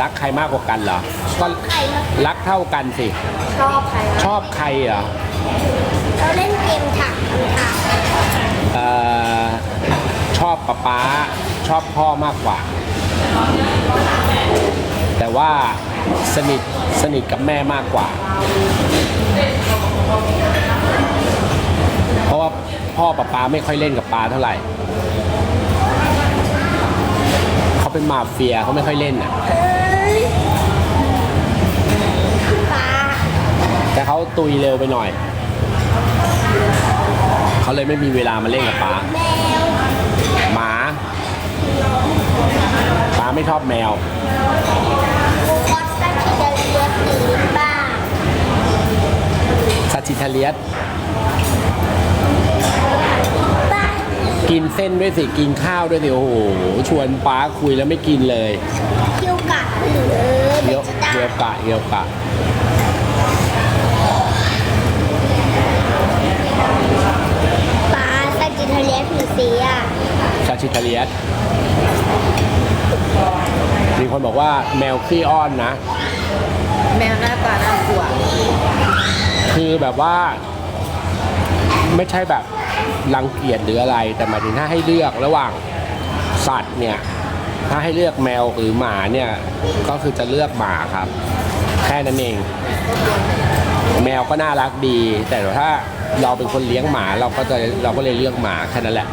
รักใครมากกว่ากันเหรอก็ใครมารักเท่ากันสิ ชอบใครชอบใครเหรอเราเล่นเกมถามคำถามเอ่อชอบป๊าป๊าชอบพ่อมากกว่า แต่ว่าสนิทสนิทกับแม่มากกว่า เพราะว่าพ่อป๊าป๊าไม่ค่อยเล่นกับป๊าเท่าไหร่ เขาเป็นมาเฟียเขาไม่ค่อยเล่นอะเอ้ยป้าแต่เขาตุยเร็วไปหน่อย เขาเลยไม่มีเวลามาเล่นกับป๊าแมวหมาป๊าไม่ชอบแมวคอสซัที่จะเลือกหรือบ้าซาจิทาเลียสบ้า กินเส้นด้วยสิกินข้าวด้วยสิโอ้โหชวนป๊าคุยแล้วไม่กินเลยเที่ยวกะหรือเบเดี๋ยวจด้าเดี๋ยวกะเดี๋ยวกะป้าซัจิทะเลผีเสียซาจิทาเลียสมีคนบอกว่าแมวขี้อ้อนนะ แมวหน้าตาน่ากลัวคือแบบว่า ไม่ใช่แบบ รังเกียจหรืออะไร แต่หมายถึงถ้าให้เลือกระหว่างสัตว์เนี่ย ถ้าให้เลือกแมวหรือหมาเนี่ย ก็คือจะเลือกหมาครับ แค่นั้นเอง แมวก็น่ารักดี แต่ถ้าเราเป็นคนเลี้ยงหมาเราก็จะเราก็เลยเลือกหมาแค่นั้นแหละ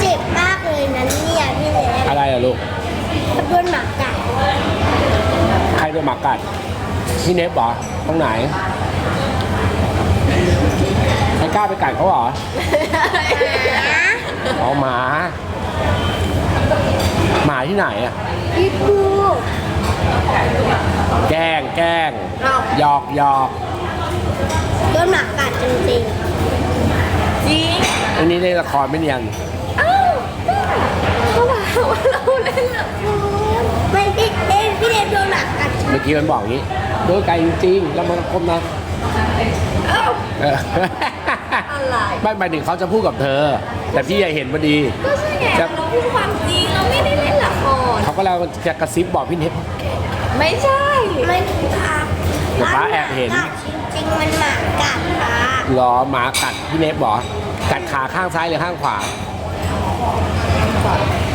เจ็บมากเลยนะเนี่ยพี่เล็ก อะไรอะลูก ถ้า โดนหมากัดใครโดนหมากัดพี่เนฟเหรอตรงไหนใครกล้าไปกัดเขาเหรอเอาหมา หมาที่ไหนอะพี่ปูแกล้งแกล้งเอ้าหยอกหยอกโดนหมากัดจริงจริงอันนี้ในละครไม่เนียน อ้าวเขาบอกว่าเราเล่นละคร ๆไม่พี่เล็กพี่เล็กโดนหมากัด เมื่อกี้มันบอกอย่างนี้ โดยไกลจริงๆแล้วมันคมนะอ้าวเอออะไรไม่หมายถึงเขาจะพูดกับเธอ แต่พี่อยากเห็นพอดี ก็ใช่ไงจะเราพูดความจริงเราไม่ได้เล่นละครเขาก็แล้วจะกระซิบบอกพี่เนฟไม่ใช่ไม่ถูกทางแต่ป้าแอบเห็นกัดจริงๆมันหมากัดป้าหรอหมากัดพี่เนฟบอกกัดขาข้างซ้ายหรือข้างขวา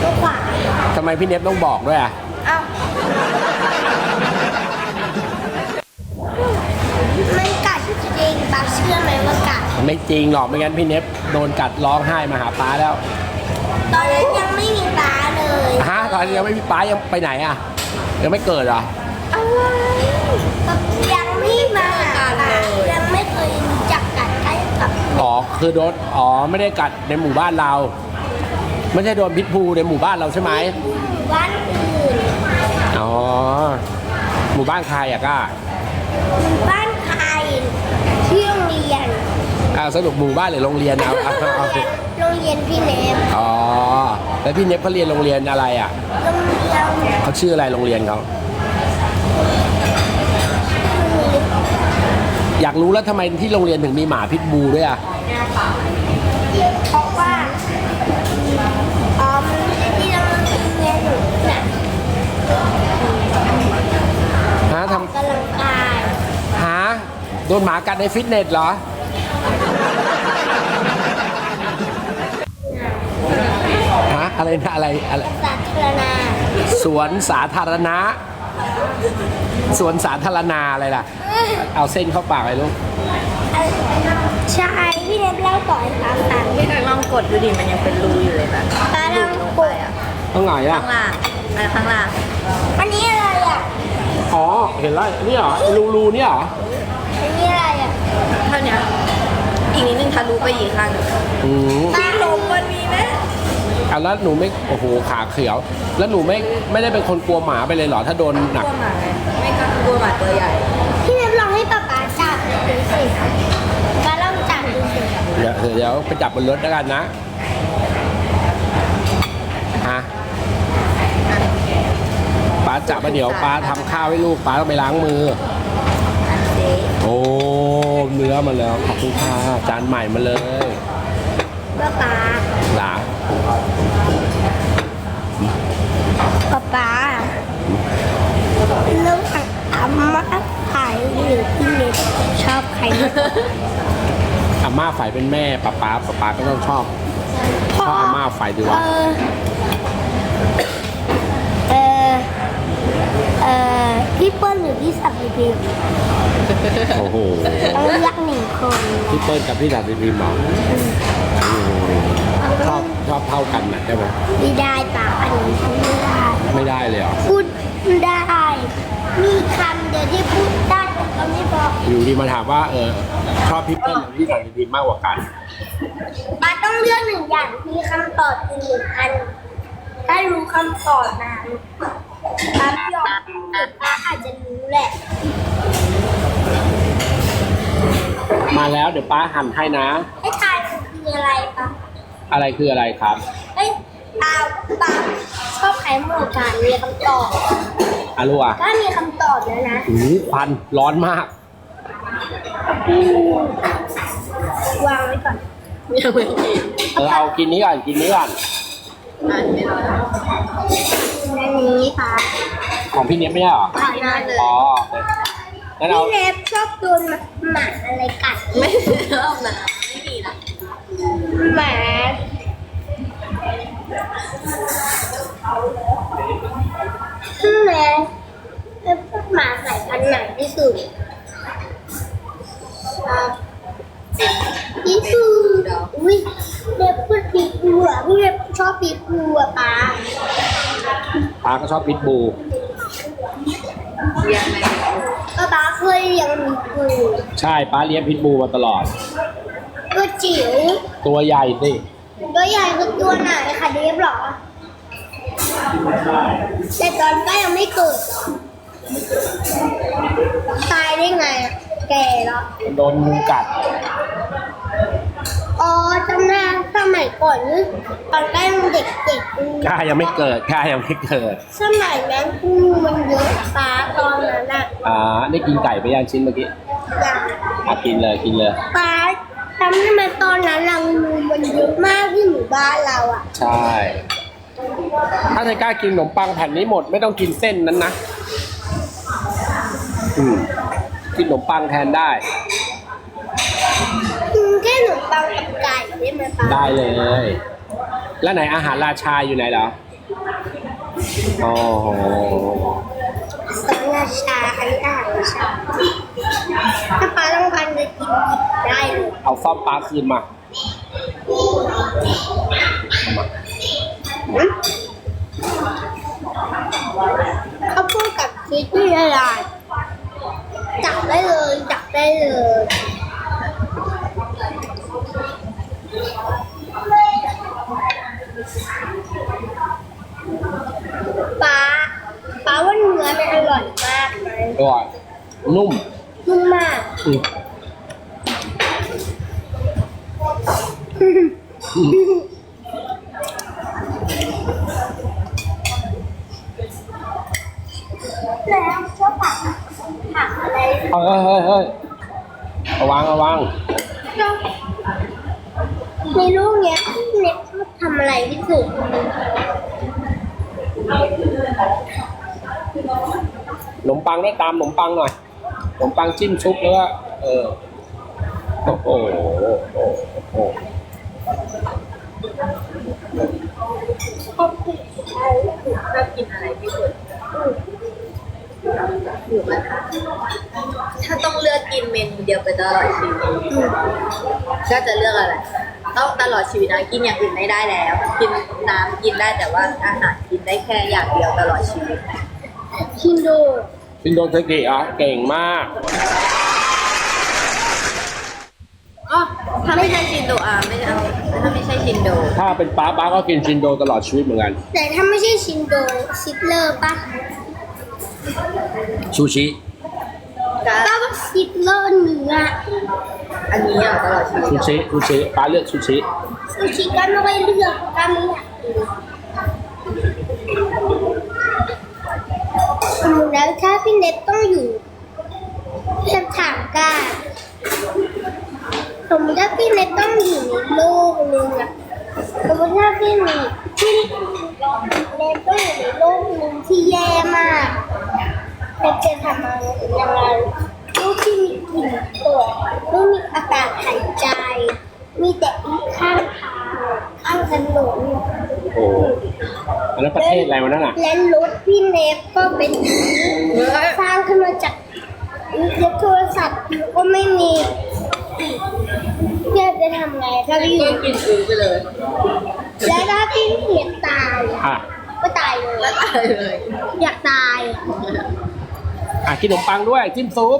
ก็ขวาทำไมพี่เนฟต้องบอกด้วยอะอ้า มันกัดจริงๆป้าเชื่อไหมว่ากัด ไม่จริงหรอกไม่งั้นพี่เนฟโดนกัดร้องไห้มาหาป้าแล้ว ตอนนั้นยังไม่มีป้าเลยฮะตอนนี้ยังไม่มีป้ายังไปไหนอะ ยังไม่เกิดเหรออะไรยังไม่มาหาป้ายังไม่เคยรู้จักกัดใกล้กับอ๋อคือโดนอ๋อไม่ได้กัดในหมู่บ้านเรา ไม่ใช่โดนพิษบูในหมู่บ้านเราใช่ไหมหมู่บ้านอื่นอ๋อหมู่บ้านใครอะก้าหมู่บ้านใครที่โรงเรียน อ่าสรุปหมู่บ้านหรือโรงเรียนเอาเอาเอาโรงเรียนพี่เนฟอ๋อแล้วพี่เนฟเขาเรียนโรงเรียนอะไรอะโรงเรียนเขาชื่ออะไรโรงเรียนเขาอยากรู้แล้วทำไมที่โรงเรียนถึงมีหมาพิษบูด้วยอะเพราะว่าอ๋อมันที่โรงเรียนหนูน่ะฮะทกำลังกายำฮะโดนหมากัดในฟิตเนสเหรอ ฮะอะไรนะอะไรอะไร สาธารณะสวนสาธารณะ สวนสาธารณาอะไรล่ะ เอาเส้นเข้าปากเลยลูก ใช่พี่เนฟเล่าต่อให้ฟังค่ะพี่กังลองกดดูดิมันยังเป็นรูอยู่เลยนะตาหลุลัดงลงปไปวดอะต้องไหนอะ ข้างล่างไปข้างล่างอันนี้อะไรอะ อ๋อ เห็นแล้วนี่เหรอรูรูนี่เหรออันนี้อะไรอะเท่าเนี้ย อีกนิดนึงทะลุไปอีกข้างหนึ่งอืมที่ลมมันมีไหมอะแล้วหนูไม่โอ้โหขาเขียว แล้วหนูไม่ไม่ได้เป็นคนกลัวหมาไปเลยเหรอถ้าโดนหนักกลัวหมาไงไม่กล้ากลัวหมาตัวใหญ่ พี่เนฟลองให้ป๊าป๊าจับดูสิป๊าลองจับดูสิเดี๋ยวเดี๋ยวไปจับบนรถแล้วกันนะฮะป้าจับมาเดี๋ยวป้าทำข้าวให้ลูกป้าต้องไปล้างมือ อันเจ๊โอโอ้เนื้อมาแล้วขอบคุณค่ะจานใหม่มาเลยป๊าป๊าหลาป๊าป๊าแล้วอาม่าขายหรือพี่เล็กชอบใครมากกว่าอาม่าฝ่ายเป็นแม่ป้าป๊าป้าป๊าก็ต้องชอบชอบอาม่าฝ่ายดีเอวะอเออ เออพี่เปิ้ลหรือพี่สับพี่พิมพ์โอ้โหต้องเลือกหนึ่งคนพี่เปิ้ลกับพี่ดาบพิมพ์บอกชอบชอบเท่ากันนะใช่ไหมไม่ได้ป่าอันนี้พูดไม่ได้ไม่ได้เลยเหรอพูดได้ มีคำเดียวที่พูดได้แต่ก็ไม่บอกอยู่ดีมาถามว่าเออชอบพี่เปิ้ลหรือพี่ดาบพิมพ์มากกว่ากันป้าต้องเลือกหนึ่งอย่างมีคำตอบอีกหนึ่งอันถ้ารู้คำตอบนะ ป้าไม่ยอมพูดป้าอาจจะรู้แหละ มาแล้วเดี๋ยวป้าหั่นให้นะให้ทายมันคืออะไรปะอะไรคืออะไรครับเฮ้ยตาปาชอบใครหมู่กันมีคำตอบอารัวก็มีคำตอบแล้วนะหูควันร้อนมาก อืมวางไว้ก่อนยังไม่กินเออเอากินนี้ก่อนกินนี้ก่อน อันไม่ร้อนอันนี้ค่ะของพี่เนี้ยไม่ใช่เหรอขายได้เลยอ๋อโอเคงั้นเอาพี่เล็บชอบโดนหมาอะไรกัดไม่ชอบนะไม่มีนะหมาพี่เล็บเป็นหมาสายพันธุ์ไหนที่สุดพี่ปูอุ้ย เล็บพูดปีปูอะพี่เล็บชอบปีปูอะป้าป้าก็ชอบพิทบูเรียนไหมป้าป้าเคยเลี้ยงปีปูใช่ป้าเลี้ยงพิทบูมาตลอด ตัวจิ๋วตัวใหญ่สิตัวใหญ่คือตัวไหนคะเดฟเหรอ แต่ตอนก็ยังไม่เกิดเหรอตายได้ไงอะแก่แล้วโดนงูกัด อ๋อจำได้สมัยก่อนนี่ตอนก็ยังเด็กๆข้ายังไม่เกิดข้ายังไม่เกิดสมัยนั้นงูมันเยอะฟ้าตอนนั้นอะอ่าได้กินไก่ไปยังชิ้นเมื่อกี้อย่างอะกินเลยกินเลยฟ้าจำได้ไหมตอนนั้นเรางูมันเยอะมากที่หมู่บ้านเราอะใช่ ถ้าไทก้ากินขนมปังแผ่นนี้หมดไม่ต้องกินเส้นนั้นนะอืมกินขนมปังแทนได้ กินแค่ขนมปังกับไก่ได้ไหมป้าได้เลย แล้วไหนอาหารราชาอยู่ไหนเหรอโอ้โหสองราชาอันนี้อาหารราชาถ้าป้าต้องการจะกินหยิบได้เลยเอาซ่อมปลาคืนมาข้าวโพดกับชีสที่ละลายจับได้เลยจับได้เลยป้าป้าว่าเนื้อ มันอร่อยมากไหมอร่อยนุ่มนุ่มมากอืมอืมแล้วชอบผักผักอะไรเฮ้ยเฮ้ยเฮ้ยระวังระวังชอบในรูปเนี้ยเน็ตชอบทำอะไรที่สุดข นมปังได้ตามขนมปังหน่อยขนมปังจิ้มชุบแล้วก็เออโอ้โหโอ้โหชอบกินอะไรที่สุดชอบกินอะไรที่สุดหมูกระทะถ้าต้องเลือกกินเมนูเดียวไปตลอดชีวิตก็จะเลือกอะไรต้องตลอดชีวิตนะกินอย่างอื่นไม่ได้แล้ว กินน้ำกินได้แต่ว่าอาหารกินได้แค่อย่างเดียวตลอดชีวิตคินโด ชินโดเทกิอะเก่งมาก อ๋อถ้าไม่ใช่ชินโดอะไม่ใช่ถ้าไม่ใช่ชินโด ถ้าเป็นป้าป้าก็กินชินโดตลอดชีวิตเหมือนกัน แต่ถ้าไม่ใช่ชินโดซิปเลอร์ปะชูชิก็ก็ว่าซิปเลอร์เนื้ออันนี้อะตลอดชีวิตชูชิชูชิป้าเลือกชูชิซูชิก็ไม่ค่อยเลือกก็ไม่อยากกิน อืมแล้วถ้าพี่เน็ตต้องอยู่เรียนถามกันสมมติถ้าพี่เล็กต้องอยู่ในโลกนึงอะสมมติถ้าพี่มีพี่เล็กต้องอยู่ในโลกนึงที่แย่มากเล็กจะทำอะไรยังไงลูกที่มีกลิ่นตัวไม่มีอากาศหายใจ มีแต่อีกข้างทางข้าง ถนนโอ้อันนั้นประเทศอะไรวะนั่นอะและรถพี่เนฟก็เป็นสร้างขึ้นมาจากและโทรศัพท์ก็ไม่มีพี่จะทำไงถ้าพี่ก็กินอือไปเลย และถ้าพี่เหียตายอะก็ตายเลยแล้วตายเลย อยากตายอะกินขนมปังด้วยจิ้มซุป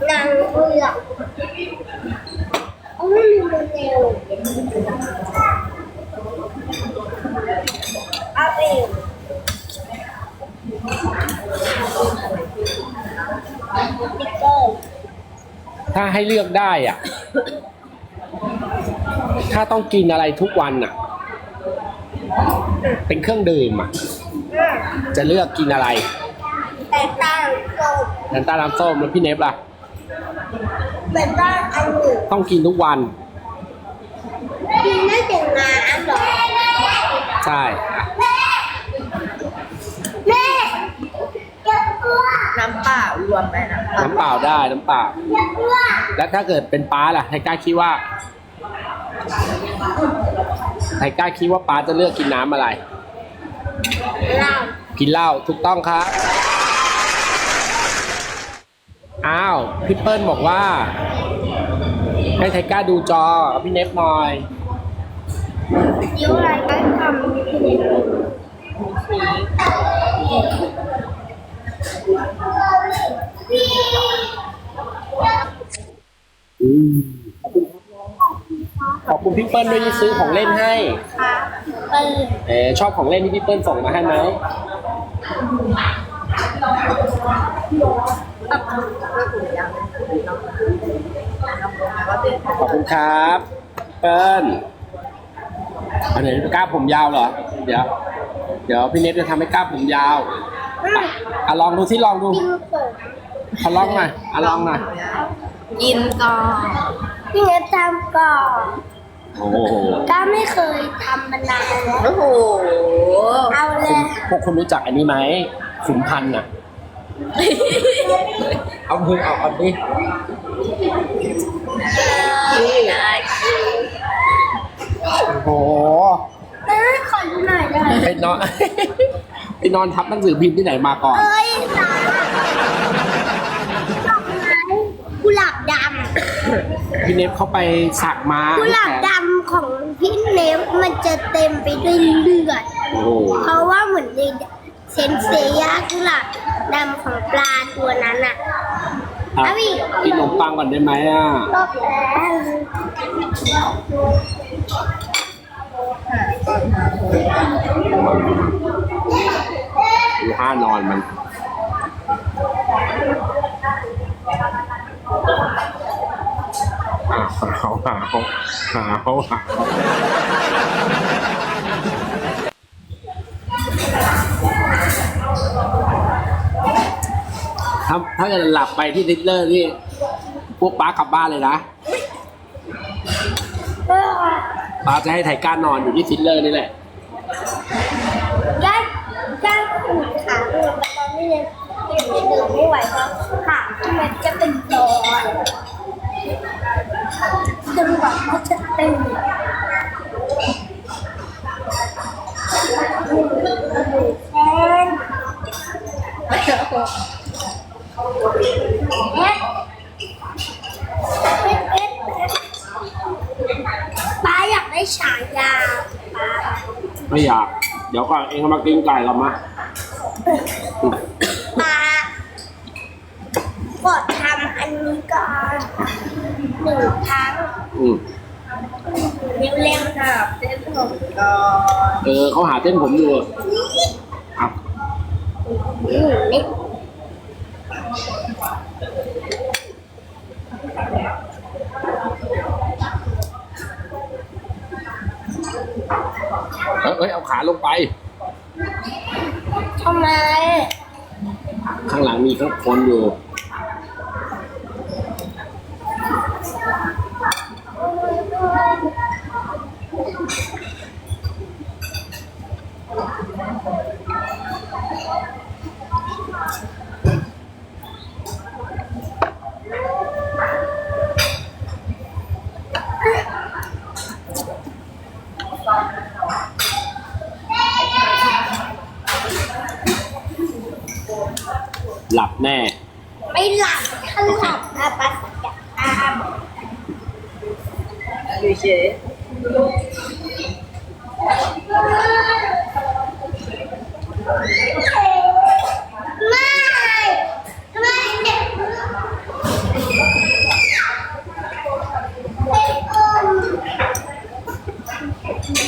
นนางเอือกเอาไม่มีโมเดลเอาเองติ๊กเกอร์ถ้าให้เลือกได้อะ ถ้าต้องกินอะไรทุกวันอะ เป็นเครื่องดื่มอะ จะเลือกกินอะไร แต่ตั้งโตน้ำตาลน้ำส้มแล้วพี่เนฟล่ะ แต่ตั้งอันหนึ่งต้องกินทุกวัน กินได้แต่งานเหรอใช่อะแม่อย่ากลัวน้ำเปล่ารวมไหมน้ำเปล่าน้ำเปล่าได้น้ำเปล่าอย่ากลัวแล้วถ้าเกิดเป็นป้าล่ะไทก้าคิดว่าไทก้าคิดว่าป้าจะเลือกกินน้ำอะไร เรา กินเหล้าถูกต้องครับ อ้าวพี่เปิ้ลบอกว่า ให้ไทก้าดูจอกับพี่เนฟหน่อยยิ้วอะไรก็ทำที่ไหนขอบคุณพี่เปิ้ลด้วยที่ซื้อของเล่นให้คะเปิดเออชอบของเล่นที่พี่เปิ้ลส่งมาให้ไหม ขอบคุณครับเปิ้ลอันไหนกล้าผมยาวเหรอ เดี๋ยว เดี๋ยวพี่เนฟจะทำให้กล้าผมยาวอะอะลองดูสิลองดูกินเปิดขอลองหน่อยอะลองหน่อยกินก่อนพี่เนฟทำก่อนโอ้โหก็ไม่เคยทำมานานแล้วโอ้โหเอาเลคุณยพวกคุณรู้จักอันนี้ไหมขุนพันธ์อะ เอามือเอาเอาดินี่ไงโอ้โหเอ้ยขอดูหน่อยได้ไหมไปนอน ไปนอนทับหนังสือพิมพ์ที่ไหนมาก่อน เอ้ยสาดอกไม้กุหลาบดพี่เนฟเขาไปสักมาำกุหลาบดำของพี่เนฟมันจะเต็มไปด้วยเลือด โอ้โหเพราะว่าเหมือนในเซนเซียกุหลาบดำของปลาตัวนั้นอะอะเอาอีกกินขนมปังก่อนได้ไหมอะรอบแล้วดูห้านอนมัน หาวหาวหาวหาวหาว ถ้าถ้าเกิดหลับไปที่ดิสเลอร์นี่พวกป้ากลับบ้านเลยนะป้าจะให้ไทก้านอนอยู่ที่ซิลเลอร์นี่แหละ ได้ได้ขูดขาเดินแต่ตอนนี้ยังยังไม่เดินไม่ไหวเพราะขาที่มันจะเป็นรอยจนกว่าเขาจะเป็นแทน เอ๊ะเอ๊ะเอ๊ะป้าอยากได้ฉายาป้า ไม่อยาก เดี๋ยวก่อนเองเอามากินไก่เรามาป้ากดทำอันนี้ก่อนหนึ่งครั้งอืมเร็วๆนะเส้นผมก่อนเออเขาหาเส้นผมอยู่อะอืมนี่ เอ้ยเอ้ยเอาขาลงไปทำไมข้างหลังมีข้างคนอยู่ หลับแน่ ไม่หลับถ้าหลับนะป้าจะตาม อยู่เฉย ไม่ไม่เด็กไม่อม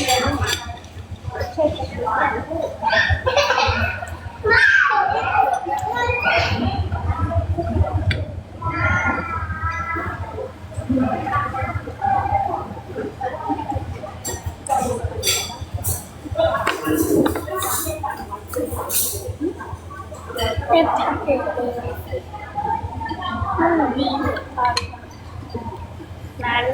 เด็กทำเด็กเองมันดีตอนนั้น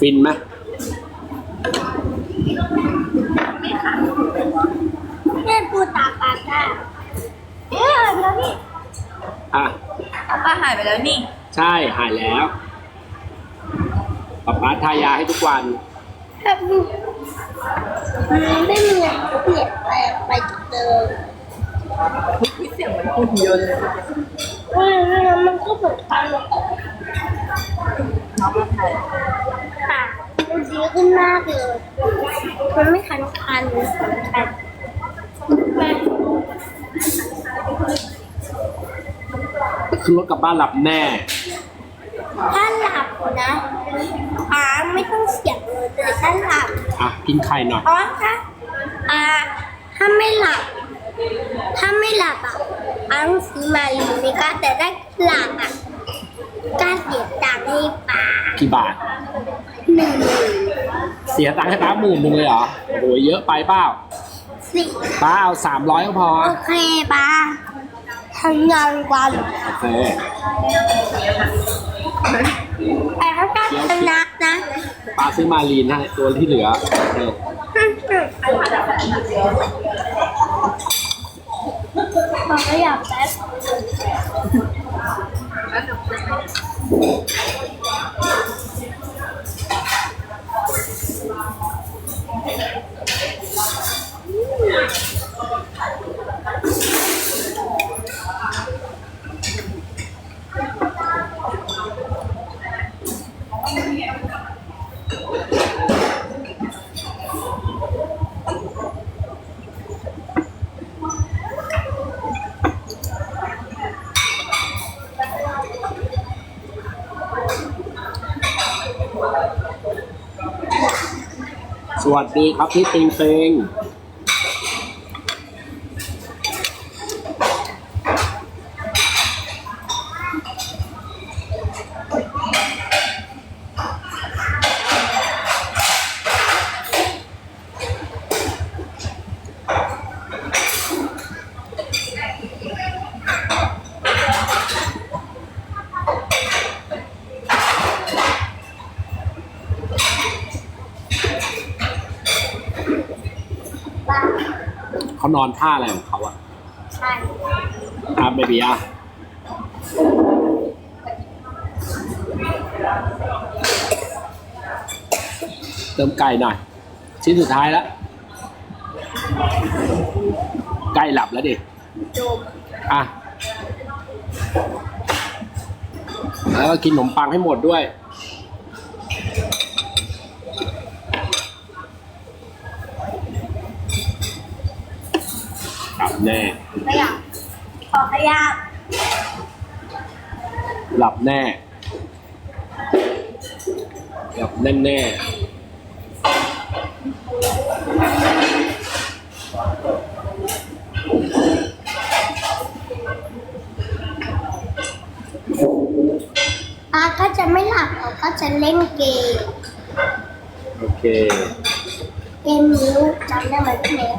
ฟินไหม แม่พูดตาปากาเอ๊ะแล้วนี่ อะเอาป้าหายไปแล้วนี่ใช่หายแล้วป๊าป๊าทายาให้ทุกวันแบบมันไม่มีอะไรเปลี่ยนแปลงไปจากเดิมวิเสียงเหมือนหุ่นยนต์เลยเออมันก็เหมือนกันเลยน้องมาถ่ายค่ะมันดีขึ้นมากเลยมันไม่คันคันคันแม่ ขึ้นรถกลับบ้านหลับแน่ ถ้าหลับนะป้าไม่ต้องเสียงเลยแต่ถ้าหลับอะ กินไข่หน่อย อ๋อถ้าอ่าถ้าไม่หลับ ถ้าไม่หลับอะอังซื้อมาลีไม่กล้าแต่ถ้าหลับอะกล้าเสียตังค์ให้ป้ากี่บาท หนึ่งหมื่นเสียตังค์ให้ป้าหมื่นหนึ่งเลยเหรอ โอ้โหเยอะไปเปล่า สี่ป้าเอาสามร้อยก็พอ โอเคป้า ทำงานวันโอเคแต่ถ้าการชนะนะป้าซื้อมาลีนให้ตัวที่เหลือเออบอกว่าอยากแป๊บ วัสดีครับพี่ติงติง นอนท่าอะไรของเขาอะใช่ครับเบบี้อะเติมไก่หน่อย ชิ้นสุดท้ายแล้วใกล้หลับแล้วดิจบอะแล้วก็กินขนมปังให้หมดด้วย หลับ แน่ไม่อยากขอขยับหลับแน่ หลับแน่แน่ป้าก็จะไม่หลับเขาก็จะเล่นเกม ๆโอเค เกมนี้ลูกจำได้ไหมพี่เล็ก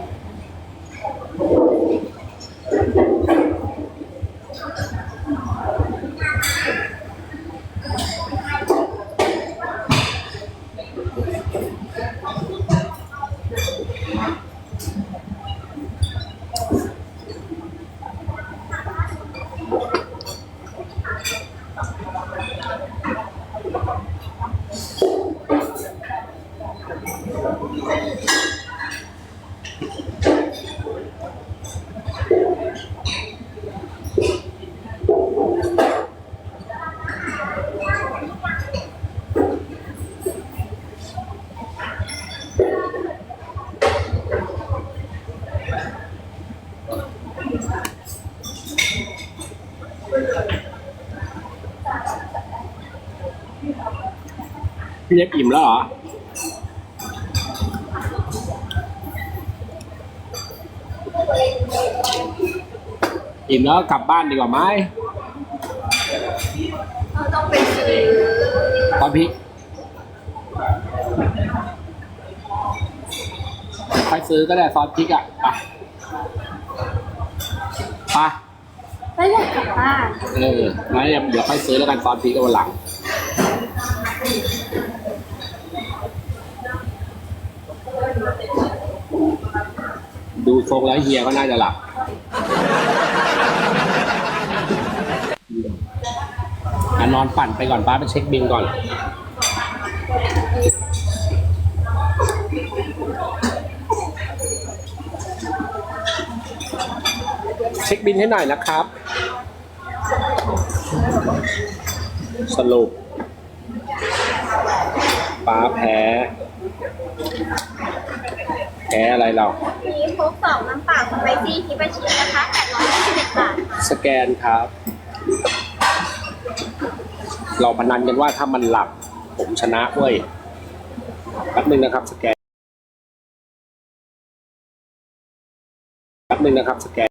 พี่เล็กอิ่มแล้วเหรอ อิ่มแล้วกลับบ้านดีกว่าไหมเราต้องไปซื้อตอนพริกไปซื้อก็ได้ซอสพริกอะ ไป ไปก็อยากกลับบ้าน เอองั้นเดี๋ยวค่อยซื้อแล้วกันซอสพริกกันวันหลัง ดู ทรงแล้วเฮียก็น่าจะหลับอะนอนปั่นไปก่อนป้าไปเช็คบินก่อน เช็คบินให้หน่อยนะครับ สรุปป้าแพ้ แพ้อะไรเรา มีโค้กสองน้ำเปล่าสไปซี่ทิปชีสนะคะ821บาทสแกนครับ เราพนันกันว่าถ้ามันหลับ ผมชนะเว้ยแป๊บหนึงนะครับ สแกนแป๊บหนึงนะครับ สแกน